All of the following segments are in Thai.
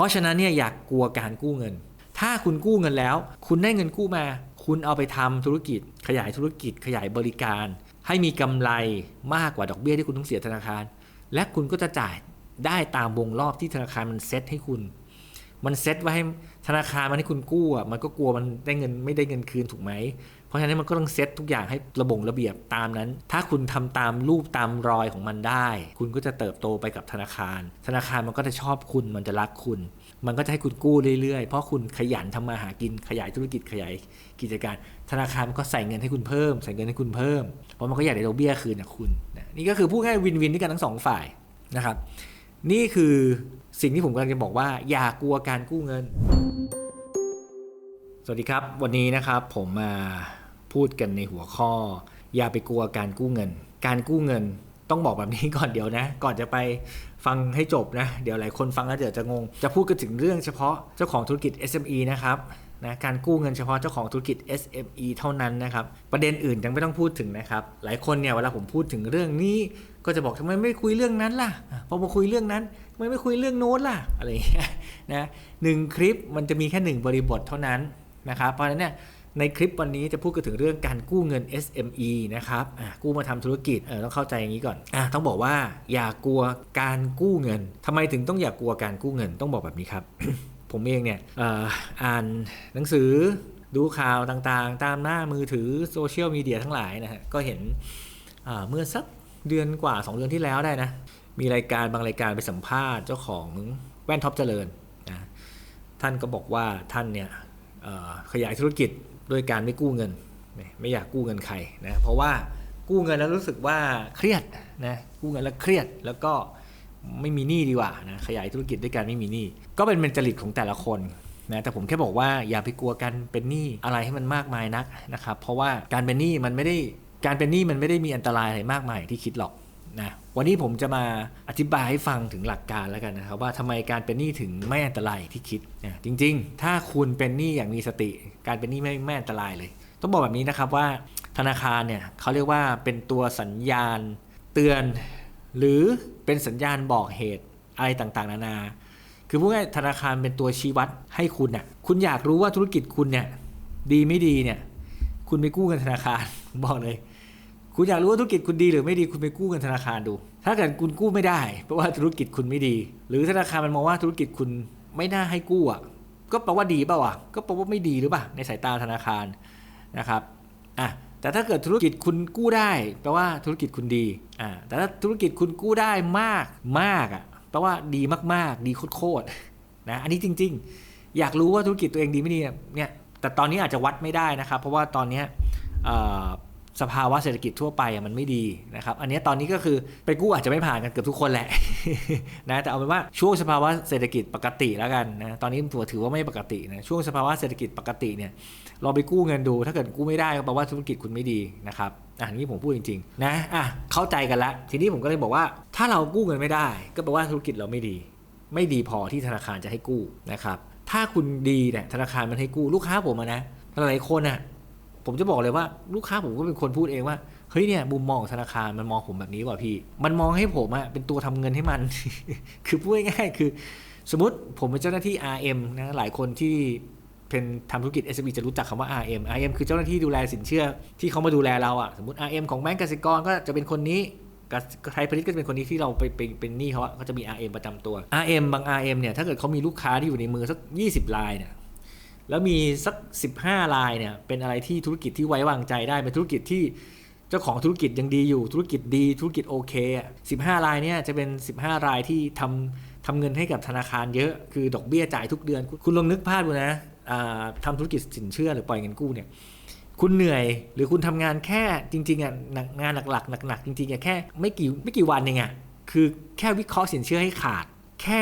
ราะฉะนั้นเนี่ยอยากกลัวการกู้เงิน ถ้าคุณกู้เงินแล้ว คุณได้เงินกู้มา คุณเอาไปทำธุรกิจ ขยายธุรกิจ ขยายบริการ ให้มีกำไรมากกว่าดอกเบี้ยที่คุณต้องเสียธนาคาร และคุณก็จะจ่ายได้ตามวงรอบที่ธนาคารมันเซ็ตให้คุณ มันเซ็ตไว้ให้ธนาคารมันให้คุณกู้อะมันก็กลัวมันได้เงินไม่ได้เงินคืนถูกไหม เพราะฉะนั้นมันก็ต้องเซตทุกอย่างให้ระบงระเบียบตามนั้น ถ้าคุณทำตามรูปตามรอยของมันได้ คุณก็จะเติบโตไปกับธนาคาร ธนาคารมันก็จะชอบคุณมันจะรักคุณ มันก็จะให้คุณกู้เรื่อยๆ เพราะคุณขยันทำมาหากินขยายธุรกิจขยายกิจการ ธนาคารมันก็ใส่เงินให้คุณเพิ่ม ใส่เงินให้คุณเพิ่ม เพราะมันก็อยากได้ดอกเบี้ยคืนนะคุณนะนี่ก็คือพูดง่ายวินวินด้วยกันทั้งสองฝ่ายนะครับ นี่คือสิ่งที่ผมกำลังจะบอกว่า อย่ากลัวการกู้เงิน สวัสดีครับ วันนี้นะครับผมมา พูดกันในหัวข้อ อย่าไปกลัวการกู้เงิน การกู้เงินต้องบอกแบบนี้ก่อนเดี๋ยวนะ ก่อนจะไปฟังให้จบนะ เดี๋ยวหลายคนฟังแล้วเดี๋ยวจะงง จะพูดกันถึงเรื่องเฉพาะเจ้าของธุรกิจ SME นะครับนะการกู้เงินเฉพาะเจ้าของธุรกิจ SME เท่านั้นนะครับ ประเด็นอื่นยังไม่ต้องพูดถึงนะครับ หลายคนเนี่ยเวลาผมพูดถึงเรื่องนี้ ก็จะบอกทำไมไม่คุยเรื่องนั้นล่ะ พอมาคุยเรื่องนั้นทำไมไม่คุยเรื่องโน้นล่ะ อะไรอย่างเงี้ยนะหนึ่งคลิปมันจะมีแค่หนึ่งบริบทเท่านั้นนะครับ เพราะฉะนั้นเนี่ย ในคลิปวันนี้จะพูดกันถึงเรื่องการกู้เงิน SME นะครับกู้มาทำธุรกิจเออต้องเข้าใจอย่างนี้ก่อนอต้องบอกว่าอย่ากลัวการกู้เงินทำไมถึงต้องอย่ากกลัวการกู้เงินต้องบอกแบบนี้ครับ ผมเองเนี่ยออ่านหนังสือดูข่าวต่างๆ ตามหน้ามือถือโซเชียลมีเดียทั้งหลายนะฮะก็เห็นเมื่อสักเดือนกว่า 2 เดือนที่แล้วได้นะ มีรายการบางรายการไปสัมภาษณ์เจ้าของแว่นท็อปเจริญนะท่านก็บอกว่าท่านเนี่ยขยายธุรกิจ ด้วยการไม่กู้เงิน ไม่อยากกู้เงินใครนะเพราะว่ากู้เงินแล้วรู้สึกว่าเครียดนะกู้เงินแล้วเครียดแล้วก็ไม่มีหนี้ดีกว่านะขยายธุรกิจด้วยการไม่มีหนี้ก็เป็นเมนจริตของแต่ละคนนะแต่ผมแค่บอกว่าอย่าไปกลัวกันเป็นหนี้อะไรให้มันมากมายนักนะครับเพราะว่าการเป็นหนี้มันไม่ได้การเป็นหนี้มันไม่ได้มีอันตรายอะไรมากมายที่คิดหรอก นะวันนี้ผมจะมาอธิบายให้ฟังถึงหลักการแล้วกันนะครับว่าทำไมการเป็นหนี้ถึงไม่อันตรายที่คิดนะจริง ๆ ถ้าคุณเป็นหนี้อย่างมีสติ การเป็นหนี้ไม่ไม่อันตรายเลย ต้องบอกแบบนี้นะครับว่าธนาคารเนี่ยเขาเรียกว่าเป็นตัวสัญญาณเตือน หรือเป็นสัญญาณบอกเหตุอะไรต่างๆ นานาคือพูดง่ายธนาคารเป็นตัวชี้วัดให้คุณน่ะคุณอยากรู้ว่าธุรกิจคุณเนี่ยดีไม่ดีเนี่ยคุณไปกู้เงินธนาคารบอกเลย คุณอยากรู้ว่าธุรกิจคุณดีหรือไม่ดีคุณไปกู้เงินธนาคารดู ถ้าเกิดคุณกู้ไม่ได้ เพราะว่าธุรกิจคุณไม่ดี หรือธนาคารมันมองว่าธุรกิจคุณไม่น่าให้กู้อะก็แปลว่าดีเปล่าวะก็แปลว่าไม่ดีหรือเปล่าในสายตาธนาคารนะครับอะแต่ถ้าเกิดธุรกิจคุณกู้ได้แปลว่าธุรกิจคุณดีอ่าแต่ถ้าธุรกิจคุณกู้ได้มากมากอะแปลว่าดีมากๆ ดีโคตรๆนะอันนี้จริง ๆ อยากรู้ว่าธุรกิจตัวเองดีไม่ดีเนี่ยแต่ตอนนี้อาจจะวัดไม่ได้นะครับ เพราะว่าตอนนี้ สภาวะเศรษฐกิจทั่วไปมันไม่ดีนะครับ อันนี้ตอนนี้ก็คือไปกู้อาจจะไม่ผ่านกันเกือบทุกคนแหละนะแต่เอาเป็นว่าช่วงสภาวะเศรษฐกิจปกติแล้วกันนะตอนนี้ถือว่าไม่ปกตินะช่วงสภาวะเศรษฐกิจปกติเนี่ยเราไปกู้เงินดู ถ้าเกิดกู้ไม่ได้ก็แปลว่าธุรกิจคุณไม่ดีนะครับอันนี้ผมพูดจริงๆนะอะเข้าใจกันล้วทีนี้ผมก็เลยบอกว่า ถ้าเรากู้เงินไม่ได้ ก็แปลว่าธุรกิจเราไม่ดี ไม่ดีพอที่ธนาคารจะให้กู้นะครับถ้าคุณดีเนี่ยธนาคารมันให้กู้ลูกค้าผมนะหลายคนอะ ผมจะบอกเลยว่าลูกค้าผมก็เป็นคนพูดเองว่าเฮ้ยเนี่ยมุมมองธนาคารมันมองผมแบบนี้ว่ะพี่ มันมองให้ผมอะเป็นตัวทำเงินให้มัน คือพูดง่ายๆคือ สมมติผมเป็นเจ้าหน้าที่ RM นะหลายคนที่เป็นทำธุรกิจ SME จะรู้จักคำว่า RM RM คือเจ้าหน้าที่ดูแลสินเชื่อที่เขามาดูแลเราอะสมมติ RM ของแบงก์กสิกรก็จะเป็นคนนี้ไทยพาณิชย์ก็จะเป็นคนนี้ที่เราไปเป็นเป็นหนี้เขาเขาจะมี RM ประจำตัว RM บาง RM เนี่ยถ้าเกิดเขามีลูกค้าที่อยู่ในมือสัก 20รายเนี่ย แล้วมีสัก 15 รายเนี่ยเป็นอะไรที่ธุรกิจที่ไว้วางใจได้เป็นธุรกิจที่เจ้าของธุรกิจยังดีอยู่ธุรกิจดีธุรกิจโอเคอะสิรายเนี่ยจะเป็น 15 รายที่ทำทำเงินให้กับธนาคารเยอะคือดอกเบี้ยจ่ายทุกเดือน คุณลองนึกภาพดูนะทำธุรกิจสินเชื่อหรือปล่อยเงินกู้เนี่ยคุณเหนื่อยหรือคุณทำงานแค่จริงๆอะงานหลักๆหนักๆจริงๆอะแค่ไม่กี่ไม่กี่วันเองอะคือแค่วิเคราะห์สินเชื่อให้ขาด แค่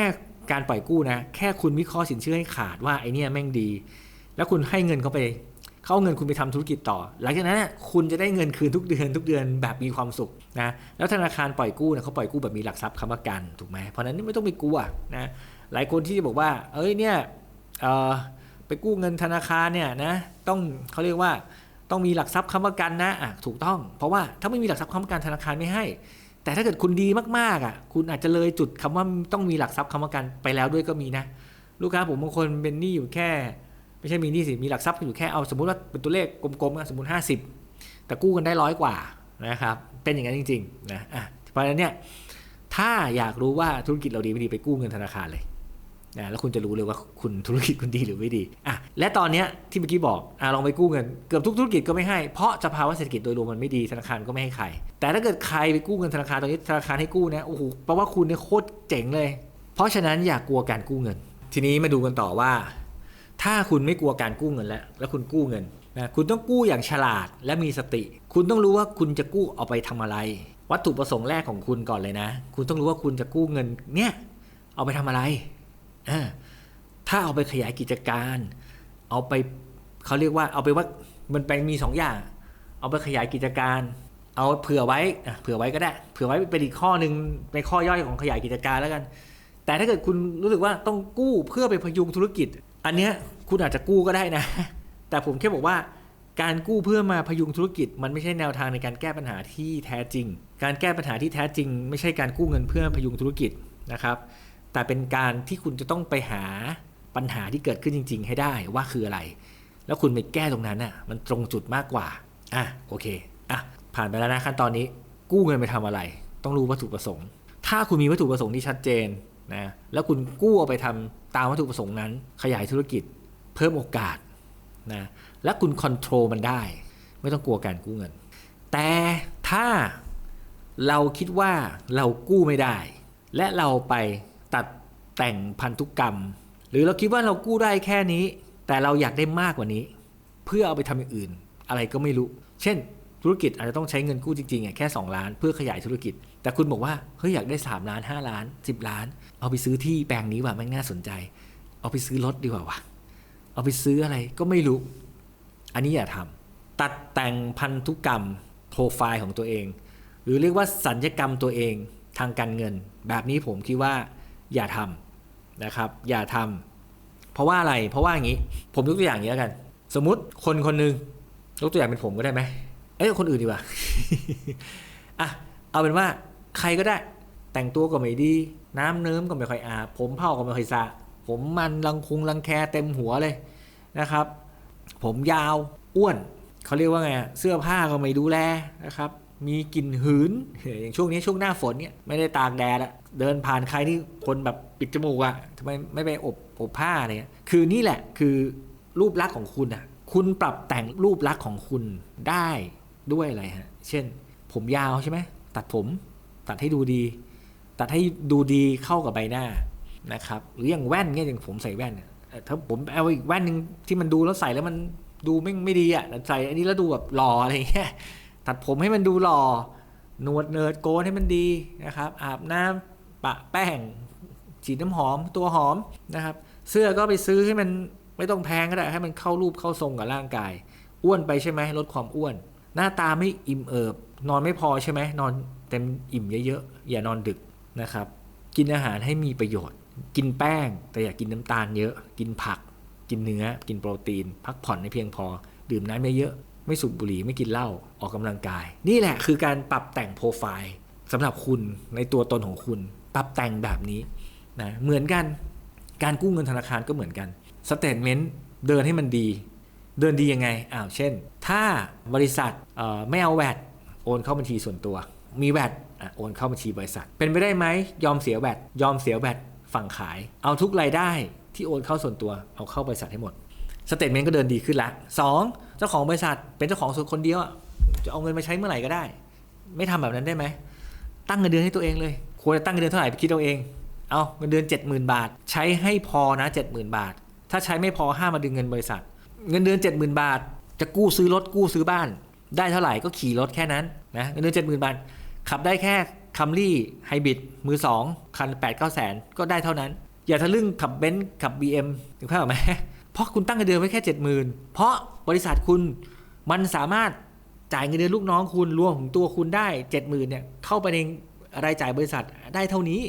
การปล่อยกู้นะ แค่คุณวิเคราะห์สินเชื่อให้ขาดว่าไอเนี้ยแม่งดี แล้วคุณให้เงินเขาไปเขาเงินคุณไปทำธุรกิจต่อ หลังจากนั้นคุณจะได้เงินคืนทุกเดือนทุกเดือนแบบมีความสุขนะแล้วธนาคารปล่อยกู้เนี่ยเขาปล่อยกู้แบบมีหลักทรัพย์ค้ำประกันถูกไหมเพราะนั้นไม่ต้องไปกลัวนะหลายคนที่จะบอกว่า เอ้ยเนี่ยไปกู้เงินธนาคารเนี่ยนะต้องเขาเรียกว่าต้องมีหลักทรัพย์ค้ำประกันนะะถูกต้อง เพราะว่าถ้าไม่มีหลักทรัพย์ค้ำประกันธนาคารไม่ให้ แต่ถ้าเกิดคุณดีมากๆอะ คุณอาจจะเลยจุดคำว่าต้องมีหลักทรัพย์คำประกันไปแล้วด้วยก็มีนะ ลูกค้าผมบางคนเป็นหนี้อยู่แค่ ไม่ใช่มีหนี้สิ มีหลักทรัพย์อยู่แค่เอาสมมุติว่าเป็นตัวเลขกลมๆนะสมมติ 50 แต่กู้กันได้ร้อยกว่านะครับ เป็นอย่างนั้นจริงๆนะอะเพราะฉะนั้นเนี่ยถ้าอยากรู้ว่าธุรกิจเราดีไม่ดีไปกู้เงินธนาคารเลย นะแล้วคุณจะรู้เลยว่าคุณธุรกิจคุณดีหรือไม่ดีอะและตอนเนี้ยที่เมื่อกี้บอกอะลองไปกู้เงินเกือบทุกธุรกิจก็ไม่ให้ เพราะสภาวะเศรษฐกิจโดยรวมมันไม่ดีธนาคารก็ไม่ให้ใคร แต่ถ้าเกิดใครไปกู้เงินธนาคารตอนนี้ธนาคารให้กู้นะโอ้โหแปลว่าคุณเนี่ยโคตรเจ๋งเลย เพราะฉะนั้นอย่ากกลัวการกู้เงิน ทีนี้มาดูกันต่อว่า ถ้าคุณไม่กลัวการกู้เงินแล้ว แล้วคุณกู้เงินนะคุณต้องกู้อย่างฉลาดและมีสติ คุณต้องรู้ว่าคุณจะกู้เอาไปทำอะไร วัตถุประสงค์แรกของคุณก่อนเลยนะ คุณต้องรู้ว่าคุณจะกู้เงินเนี่ยเอาไปทำอะไร ถ้าเอาไปขยายกิจการ เอาไปเขาเรียกว่าเอาไปว่ามันไปมีสองอย่าง เอาไปขยายกิจการ เอาเผื่อไว้เผื่อไว้ก็ได้ เผื่อไว้เป็นอีกข้อหนึ่งในข้อย่อยของขยายกิจการแล้วกัน แต่ถ้าเกิดคุณรู้สึกว่าต้องกู้เพื่อไปพยุงธุรกิจ อันเนี้ยคุณอาจจะกู้ก็ได้นะ แต่ผมแค่บอกว่าการกู้เพื่อมาพยุงธุรกิจ มันไม่ใช่แนวทางในการแก้ปัญหาที่แท้จริง การแก้ปัญหาที่แท้จริง ไม่ใช่การกู้เงินเพื่อพยุงธุรกิจนะครับ แต่เป็นการที่คุณจะต้องไปหาปัญหาที่เกิดขึ้นจริง ๆ ให้ได้ว่าคืออะไร แล้วคุณไปแก้ตรงนั้นน่ะมันตรงจุดมากกว่าอะโอเคอะผ่านไปแล้วนะขั้นตอนนี้กู้เงินไปทำอะไร ต้องรู้วัตถุประสงค์ ถ้าคุณมีวัตถุประสงค์ที่ชัดเจนนะแล้วคุณกู้เอาไปทำตามวัตถุประสงค์นั้น ขยายธุรกิจเพิ่มโอกาสนะและคุณคอนโทรลมันได้ ไม่ต้องกลัวการกู้เงิน แต่ถ้าเราคิดว่าเรากู้ไม่ได้ และเราไป ตัดแต่งพันธุกรรม หรือเราคิดว่าเรากู้ได้แค่นี้ แต่เราอยากได้มากกว่านี้ เพื่อเอาไปทำอย่างอื่น อะไรก็ไม่รู้ เช่น ธุรกิจอาจจะต้องใช้เงินกู้จริงๆอะแค่ 2 ล้าน เพื่อขยายธุรกิจ แต่คุณบอกว่าเฮ้ยอยากได้ 3 ล้าน 5 ล้าน 10 ล้าน เอาไปซื้อที่แปลงนี้ว่ะม่งน่าสนใจ เอาไปซื้อรถดีกว่าวะเอาไปซื้ออะไรก็ไม่รู้ อันนี้อย่าทำตัดแต่งพันธุกรรมโปรไฟล์ของตัวเอง หรือเรียกว่าสัญญกรรมตัวเองทางการเงิน แบบนี้ผมคิดว่า อย่าทำนะครับ อย่าทำเพราะว่าอะไรเพราะว่าอย่างนี้ ผมยกตัวอย่างอย่างนี้แล้วกัน สมมติคนคนหนึ่งยกตัวอย่างเป็นผมก็ได้ไหมเอ้ยคนอื่นดีกว่าอะเอาเป็นว่าใครก็ได้ แต่งตัวก็ไม่ดี น้ำเนิ้มก็ไม่ค่อยอาบผมเผาก็ไม่ค่อยสระผมมันรังคุงรังแคเต็มหัวเลยนะครับ ผมยาวอ้วนเขาเรียกว่าไงเสื้อผ้าก็ไม่ดูแลนะครับ มีกลิ่นหืนอย่างช่วงนี้ช่วงหน้าฝนเนี่ยไม่ได้ตากแดดอะ เดินผ่านใครที่คนแบบปิดจมูกอะทำไมไม่ไปอบอบผ้าอะไรเงี้ยคือนี่แหละคือรูปลักษณ์ของคุณอะคุณปรับแต่งรูปลักษณ์ของคุณได้ด้วยอะไรฮะ เช่น ผมยาวใช่ไหมตัดผม ตัดให้ดูดี ตัดให้ดูดีเข้ากับใบหน้านะครับหรืออย่างแว่นเนี่ยอย่างผมใส่แว่นเนี่ยเอ่อถ้าผมเอาอีกแว่นหนึ่งที่มันดูแล้วใส่แล้วมันดูไม่ไม่ดีอะใส่อันนี้แล้วดูแบบหล่ออะไรเงี้ยตัดผมให้มันดูหล่อหนวดเนิร์ดโกนให้มันดีนะครับ อาบน้ำ ปะแป้งฉีดน้ำหอมตัวหอมนะครับ เสื้อก็ไปซื้อให้มันไม่ต้องแพงก็ได้ให้มันเข้ารูปเข้าทรงกับร่างกาย อ้วนไปใช่ไหมลดความอ้วน หน้าตาไม่อิ่มเอิบ นอนไม่พอใช่ไหมนอนเต็มอิ่มเยอะๆอย่านอนดึกนะครับ กินอาหารให้มีประโยชน์ กินแป้ง แต่อย่ากกินน้ำตาลเยอะ กินผัก กินเนื้อ กินโปรตีน พักผ่อนให้เพียงพอ ดื่มน้ำเยอะๆไม่สูบบุหรี่ไม่กินเหล้าออกกำลังกาย นี่แหละคือการปรับแต่งโปรไฟล์สำหรับคุณในตัวตนของคุณ ปรับแต่งแบบนี้นะเหมือนกันการกู้เงินธนาคารก็เหมือนกันสเตทเมนต์เดินให้มันดี เดินดียังไงอ้าวเช่น ถ้าบริษัทไม่เอาแวดโอนเข้าบัญชีส่วนตัว มีแวดอะโอนเข้าบัญชีบริษัท เป็นไปได้ไหมยอมเสียแวดยอมเสียแวดฝั่งขาย เอาทุกรายได้ที่โอนเข้าส่วนตัวเอาเข้าบริษัทให้หมดสเตทเมนต์ก็เดินดีขึ้นละสองเจ้าของบริษัทเป็นเจ้าของส่วนคนเดียวอะจะเอาเงินมาใช้เมื่อไหร่ก็ได้ ไม่ทำแบบนั้นได้ไหมตั้งเงินเดือนให้ตัวเองเลย ควรจะตั้งเงินเดือนเท่าไหร่ไปคิดเอาเอง เอาเงินเดือน 70,000 บาท ใช้ให้พอนะ 70,000 บาท ถ้าใช้ไม่พอห้ามมาดึงเงินบริษัท เงินเดือน 70,000 บาท จะกู้ซื้อรถกู้ซื้อบ้าน ได้เท่าไหร่ก็ขี่รถแค่นั้นนะเงินเดือน 70,000 บาท ขับได้แค่คัมรี่ไฮบริดมือ 2 คัน 8 9แสนก็ได้เท่านั้น อย่าทะลึ่งขับเบนซ์ขับ BM ถึงภาพออกไหมเพราะคุณตั้งเงินเดือนไว้แค่ 70,000 เพราะบริษัทคุณมันสามารถจ่ายเงินเดือนลูกน้องคุณรวมถึงตัวคุณได้ 70,000เนี่ยเข้าไปใน รายจ่ายบริษัทได้เท่านี้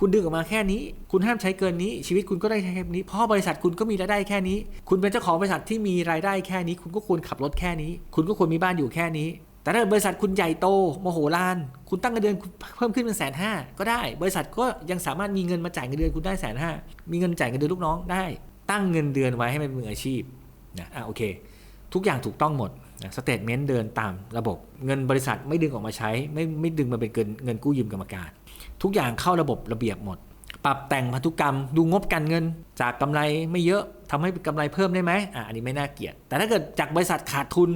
คุณดึงออกมาแค่นี้ คุณห้ามใช้เกินนี้ ชีวิตคุณก็ได้แค่นี้ เพราะบริษัทคุณก็มีรายได้แค่นี้ คุณเป็นเจ้าของบริษัทที่มีรายได้แค่นี้ คุณก็ควรขับรถแค่นี้ คุณก็ควรมีบ้านอยู่แค่นี้ แต่ถ้าบริษัทคุณใหญ่โตโมโหลาน คุณตั้งเงินเดือนเพิ่มขึ้นเป็นแสนห้าก็ได้ บริษัทก็ยังสามารถมีเงินมาจ่ายเงินเดือนคุณได้แสนห้ามีเงินจ่ายเงินเดือนลูกน้องได้ ตั้งเงินเดือนไว้ให้มันเป็นมืออาชีพนะอะโอเค ทุกอย่างถูกต้องหมด สเตทเมนต์เดินตามระบบ เงินบริษัทไม่ดึงออกมาใช้ ไม่ไม่ดึงมาเป็นเงินเงินกู้ยืมกรรมการ ทุกอย่างเข้าระบบระเบียบหมด ปรับแต่งพันธุกรรม ดูงบการเงิน จากกำไรไม่เยอะทำให้เป็นกำไรเพิ่มได้ไหมอะอันนี้ไม่น่าเกลียด แต่ถ้าเกิดจากบริษัทขาดทุน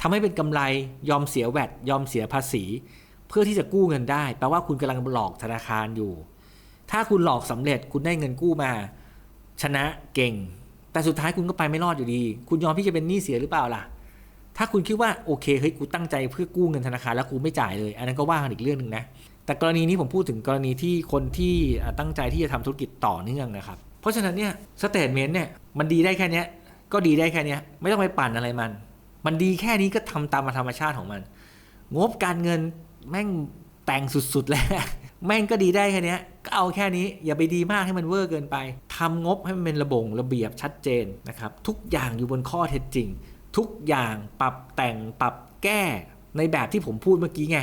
ทำให้เป็นกำไรยอมเสียแวดยอมเสียภาษี เพื่อที่จะกู้เงินได้ แปลว่าคุณกำลังหลอกธนาคารอยู่ ถ้าคุณหลอกสำเร็จคุณได้เงินกู้มา ชนะเก่ง แต่สุดท้ายคุณก็ไปไม่รอดอยู่ดี คุณยอมที่จะเป็นหนี้เสียหรือเปล่าล่ะ ถ้าคุณคิดว่าโอเคเฮ้ยกูตั้งใจเพื่อกู้เงินธนาคารแล้วกูไม่จ่ายเลย อันนั้นก็ว่ากันอีกเรื่องหนึ่งนะแต่กรณีนี้ผมพูดถึงกรณีที่คนที่ตั้งใจที่จะทำธุรกิจต่อเนื่องนะครับ เพราะฉะนั้นเนี่ยสเตทเมนต์เนี่ยมันดีได้แค่นี้ก็ดีได้แค่นี้ไม่ต้องไปปั่นอะไรมัน มันดีแค่นี้ก็ทำตามธรรมชาติของมัน งบการเงินแม่งแต่งสุดๆแล้วแม่งก็ดีได้แค่นี้ก็เอาแค่นี้อย่าไปดีมากให้มันเวอร์เกินไปทำงบให้มันเป็นระบงระเบียบชัดเจนนะครับทุกอย่างอยู่บนข้อเท็จจริง ทุกอย่างปรับแต่งปรับแก้ในแบบที่ผมพูดเมื่อกี้ไง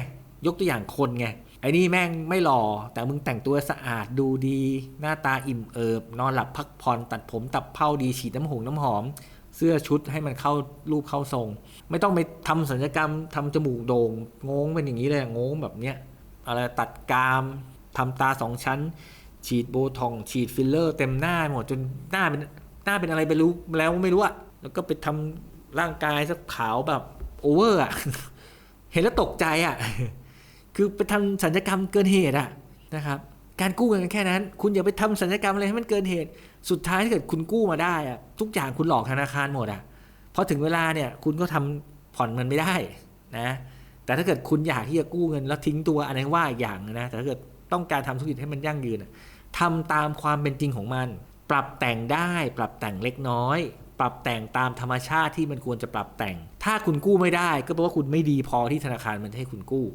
ยกตัวอย่างคนไง ไอ้นี่แม่งไม่หล่อ แต่มึงแต่งตัวสะอาดดูดี หน้าตาอิ่มเอิบ นอนหลับพักผ่อนตัดผมตัดเผ้าดีฉีดน้ำหงน้ำหอม เสื้อชุดให้มันเข้ารูปเข้าทรง ไม่ต้องไปทำศัลยกรรมทำจมูกโด่งงงเป็นอย่างนี้เลยงงแบบเนี้ยอะไรตัดกรามทำตาสองชั้น ฉีดโบทอง ฉีดฟิลเลอร์ เต็มหน้าหมดจนหน้าเป็นหน้าเป็นอะไรไปรู้แล้วไม่รู้อะแล้วก็ไปทำ ร่างกายสักขาวแบบโอเวอร์อะ เห็นแล้วตกใจอะ คือไปทำสัญญกรรมเกินเหตุอะนะครับ การกู้เงินแค่นั้น คุณอย่าไปทำสัญญกรรมอะไรให้มันเกินเหตุ สุดท้ายถ้าเกิดคุณกู้มาได้อะทุกอย่างคุณหลอกธนาคารหมดอะพอถึงเวลาเนี่ยคุณก็ทำผ่อนมันไม่ได้นะ แต่ถ้าเกิดคุณอยากที่จะกู้เงินแล้วทิ้งตัวอันนั้นว่าอีกอย่างนะ แต่ถ้าเกิดต้องการทำธุรกิจให้มันยั่งยืนอะทำตามความเป็นจริงของมัน ปรับแต่งได้ ปรับแต่งเล็กน้อย ปรับแต่งตามธรรมชาติที่มันควรจะปรับแต่ง ถ้าคุณกู้ไม่ได้ ก็แปลว่าคุณไม่ดีพอที่ธนาคารมันให้คุณกู้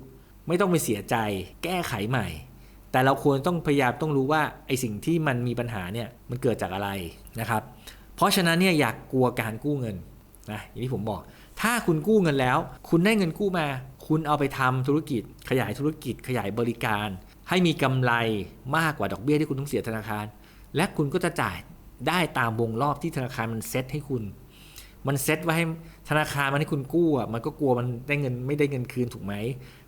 ไม่ต้องไปเสียใจ แก้ไขใหม่ แต่เราควรต้องพยายามต้องรู้ว่าไอสิ่งที่มันมีปัญหาเนี่ยมันเกิดจากอะไรนะครับ เพราะฉะนั้นเนี่ยอยากกลัวการกู้เงินนะอย่างที่ผมบอก ถ้าคุณกู้เงินแล้ว คุณได้เงินกู้มา คุณเอาไปทำธุรกิจ ขยายธุรกิจ ขยายบริการ ให้มีกำไรมากกว่าดอกเบี้ยที่คุณต้องเสียธนาคาร และคุณก็จะจ่าย ได้ตามวงรอบที่ธนาคารมันเซ็ตให้คุณ มันเซ็ตไว้ให้ธนาคารมันให้คุณกู้อะมันก็กลัวมันได้เงินไม่ได้เงินคืนถูกไหม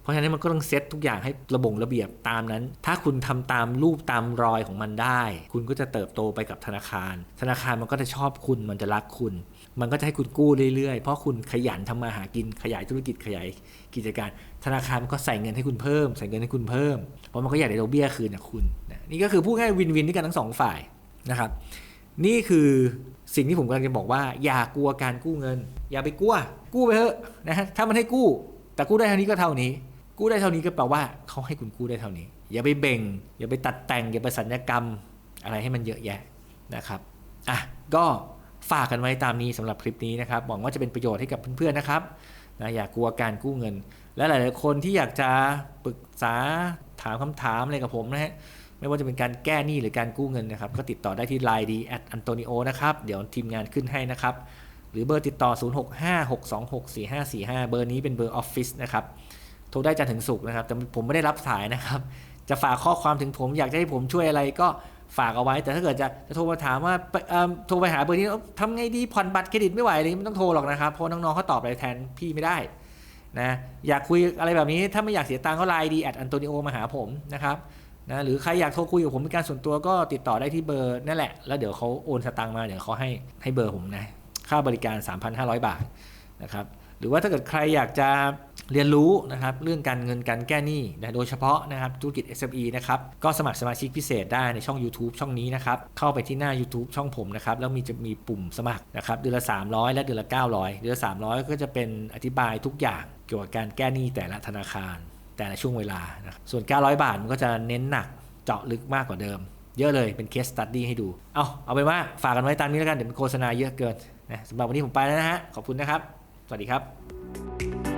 เพราะฉะนั้นมันก็ต้องเซ็ตทุกอย่างให้ระบงระเบียบตามนั้น ถ้าคุณทำตามรูปตามรอยของมันได้ คุณก็จะเติบโตไปกับธนาคาร ธนาคารมันก็จะชอบคุณมันจะรักคุณ มันก็จะให้คุณกู้เรื่อยๆ เพราะคุณขยันทำมาหากินขยายธุรกิจขยายกิจการ ธนาคารมันก็ใส่เงินให้คุณเพิ่ม ใส่เงินให้คุณเพิ่มเพราะมันก็อยากได้ดอกเบี้ยคืนจากคุณนะนี่ก็คือพูดง่ายวินวินด้วยกันทั้งสองฝ่ายนะครับ นี่คือสิ่งที่ผมกำลังจะบอกว่า อย่ากลัวการกู้เงิน อย่าไปกลัว กู้ไปเถอะนะฮะถ้ามันให้กู้ แต่กู้ได้เท่านี้ก็เท่านี้ กู้ได้เท่านี้ก็แปลว่าเขาให้คุณกู้ได้เท่านี้ อย่าไปเบ่ง อย่าไปตัดแต่ง อย่าไปสัญญกรรม อะไรให้มันเยอะแยะนะครับอะก็ฝากกันไว้ตามนี้สำหรับคลิปนี้นะครับหวังว่าจะเป็นประโยชน์ให้กับเพื่อนๆนะครับนะอย่ากกลัวการกู้เงิน และหลาย ๆ คนที่อยากจะปรึกษาถามคำถามอะไรกับผมนะฮะ ไม่ว่าจะเป็นการแก้หนี้หรือการกู้เงินนะครับ ก็ติดต่อได้ที่ Line ดีแอดอันโตนิโอนะครับ เดี๋ยวทีมงานขึ้นให้นะครับ หรือเบอร์ติดต่อ 0656264545 เบอร์นี้เป็นเบอร์ออฟฟิศนะครับ โทรได้จันถึงศุกนะครับ แต่ผมไม่ได้รับสายนะครับ จะฝากข้อความถึงผมอยากจะให้ผมช่วยอะไรก็ฝากเอาไว้ แต่ถ้าเกิดจะจะโทรมาถามว่าโทรไปหาเบอร์นี้ทำไงดีผ่อนบัตรเครดิตไม่ไหวเลยไม่ต้องโทรหรอกนะครับ เพราะน้องๆเขาตอบอะไรแทนพี่ไม่ได้นะ อยากคุยอะไรแบบนี้ ถ้าไม่อยากเสียตังค์ก็ไลน์ดีแอดอันโตนิโอมาหาผมนะครับ นะหรือใครอยากโทรคุยกับผมเป็นการส่วนตัวก็ติดต่อได้ที่เบอร์นั่นแหละ แล้วเดี๋ยวเขาโอนสตังค์มาเดี๋ยวเขาให้ให้เบอร์ผมนะ ค่าบริการ 3,500 บาทนะครับหรือว่าถ้าเกิดใครอยากจะเรียนรู้นะครับเรื่องการเงินการแก้หนี้นะโดยเฉพาะนะครับธุรกิจ SME นะครับก็สมัครสมาชิกพิเศษได้ในช่อง YouTube ช่องนี้นะครับเข้าไปที่หน้า YouTube ช่องผมนะครับแล้วมีจะมีปุ่มสมัครนะครับเดือนละ 300 และเดือนละ 900 เดือนละ 300 ก็จะเป็นอธิบายทุกอย่างเกี่ยวกับการแก้หนี้แต่ละธนาคาร แต่ละช่วงเวลานะส่วน 900 บาทมันก็จะเน้นหนักเจาะลึกมากกว่าเดิม เยอะเลยเป็นเคสตัดดี้ให้ดู เอาเอาไปว่าฝากกันไว้ตามนี้แล้วกัน เดี๋ยวมันโฆษณาเยอะเกินนะสำหรับวันนี้ผมไปแล้วนะฮะ ขอบคุณนะครับ สวัสดีครับ